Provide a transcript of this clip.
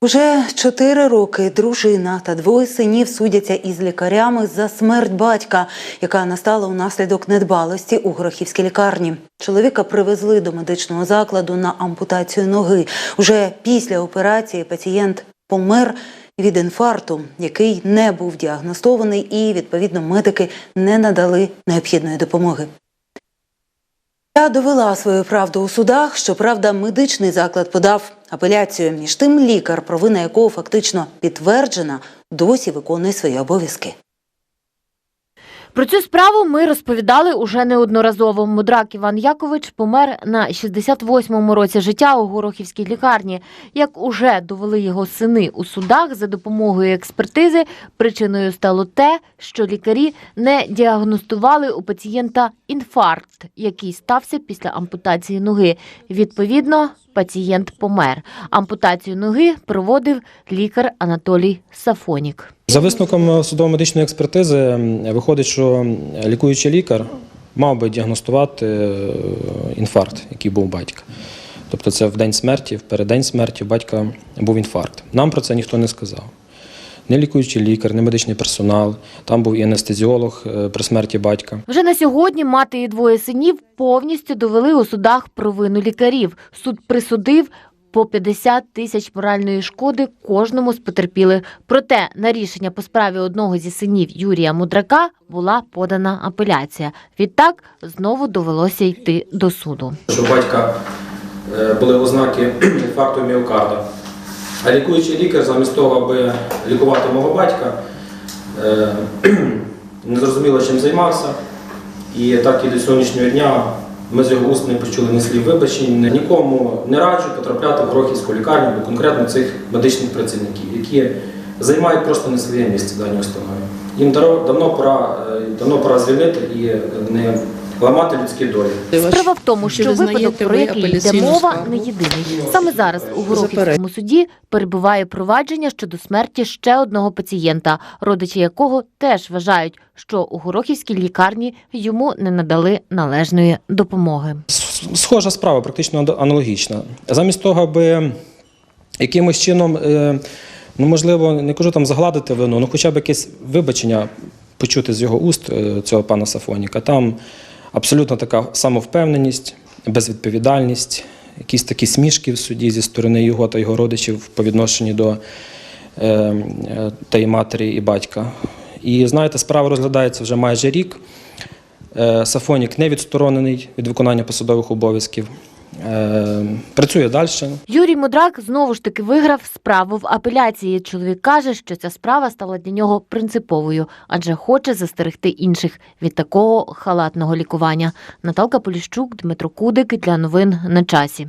Уже чотири роки дружина та двоє синів судяться із лікарями за смерть батька, яка настала унаслідок недбалості у Горохівській лікарні. Чоловіка привезли до медичного закладу на ампутацію ноги. Уже після операції пацієнт помер від інфаркту, який не був діагностований, і відповідно медики не надали необхідної допомоги. Я довела свою правду у судах. Щоправда, медичний заклад подав апеляцію. Між тим, лікар, провина якого фактично підтверджена, досі виконує свої обов'язки. Про цю справу ми розповідали уже неодноразово. Мудрак Іван Якович помер на 68-му році життя у Горохівській лікарні. Як уже довели його сини у судах за допомогою експертизи, причиною стало те, що лікарі не діагностували у пацієнта інфаркт, який стався після ампутації ноги. Відповідно, пацієнт помер. Ампутацію ноги проводив лікар Анатолій Сафонік. За висновком судово-медичної експертизи виходить, що лікуючий лікар мав би діагностувати е, інфаркт, який був батька. Тобто це в день смерті, в переддень смерті батька був інфаркт. Нам про це ніхто не сказав. Не лікуючий лікар, не медичний персонал, там був і анестезіолог е, при смерті батька. Вже на сьогодні мати і двоє синів повністю довели у судах провину лікарів. Суд присудив по 50 тисяч моральної шкоди кожному з потерпілих. Проте на рішення по справі одного зі синів Юрія Мудрака була подана апеляція. Відтак знову довелося йти до суду. Що батька е, були ознаки інфаркту міокарда. А лікуючий лікар, замість того, аби лікувати мого батька, е, не зрозуміло, чим займався. І так і до сьогоднішнього дня ми з його уст не почули ні слів вибачень. Нікому не раджу потрапляти в Горохівську лікарню до конкретно цих медичних працівників, які займають просто не своє місце в даній установі. Їм давно пора, е, давно пора звільнити і не ламати людські долі. Справа в тому, що випадок, про який йде мова, не єдиний. Саме зараз у Горохівському суді перебуває провадження щодо смерті ще одного пацієнта, родичі якого теж вважають, що у Горохівській лікарні йому не надали належної допомоги. Схожа справа, практично ан- аналогічна. Замість того, аби якимось чином, е, ну можливо, не кажу там загладити вину, ну хоча б якесь вибачення почути з його уст е, цього пана Сафоніка. Там абсолютно така самовпевненість, безвідповідальність, якісь такі смішки в суді зі сторони його та його родичів по відношенню до е, е, тієї матері і батька. І знаєте, справа розглядається вже майже рік. Е, Сафонік не відсторонений від виконання посадових обов'язків. Е, Працює далі. Юрій Мудрак знову ж таки виграв справу в апеляції. Чоловік каже, що ця справа стала для нього принциповою, адже хоче застерегти інших від такого халатного лікування. Наталка Поліщук, Дмитро Кудик для новин на часі.